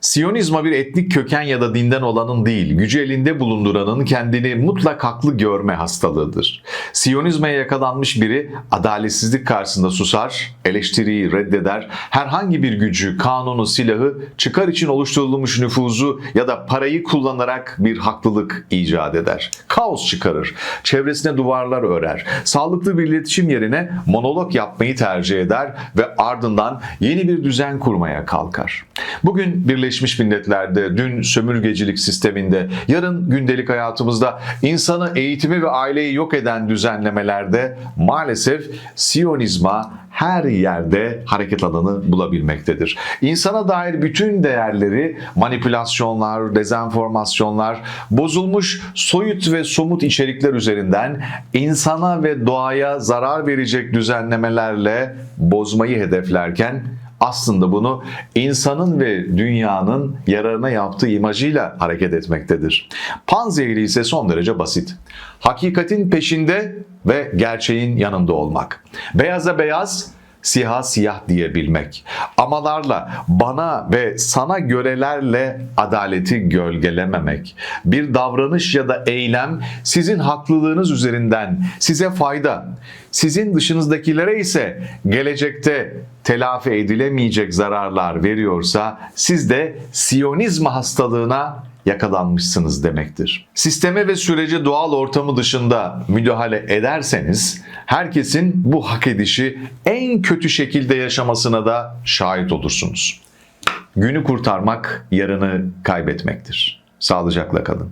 Siyonizma bir etnik köken ya da dinden olanın değil, gücü elinde bulunduranın kendini mutlak haklı görme hastalığıdır. Siyonizmaya yakalanmış biri adaletsizlik karşısında susar, eleştiriyi reddeder, herhangi bir gücü, kanunu, silahı, çıkar için oluşturulmuş nüfuzu ya da parayı kullanarak bir haklılık icat eder. Kaos çıkarır, çevresine duvarlar örer, sağlıklı bir iletişim yerine monolog yapmayı tercih eder ve ardından yeni bir düzen kurmaya kalkar. Bugün Birleşmiş Milletler'de, dün sömürgecilik sisteminde, yarın gündelik hayatımızda insanı eğitimi ve aileyi yok eden düzenlemelerde maalesef Siyonizma her yerde hareket alanı bulabilmektedir. İnsana dair bütün değerleri manipülasyonlar, dezenformasyonlar, bozulmuş soyut ve somut içerikler üzerinden insana ve doğaya zarar verecek düzenlemelerle bozmayı hedeflerken aslında bunu insanın ve dünyanın yararına yaptığı imajıyla hareket etmektedir. Panzehri ise son derece basit. Hakikatin peşinde ve gerçeğin yanında olmak. Beyaza beyaz, siyaha siyah diyebilmek. Amalarla, bana ve sana görelerle adaleti gölgelememek. Bir davranış ya da eylem sizin haklılığınız üzerinden size fayda, sizin dışınızdakilere ise gelecekte telafi edilemeyecek zararlar veriyorsa siz de Siyonizm hastalığına yakalanmışsınız demektir. Sisteme ve sürece doğal ortamı dışında müdahale ederseniz herkesin bu hak edişi en kötü şekilde yaşamasına da şahit olursunuz. Günü kurtarmak yarını kaybetmektir. Sağlıcakla kalın.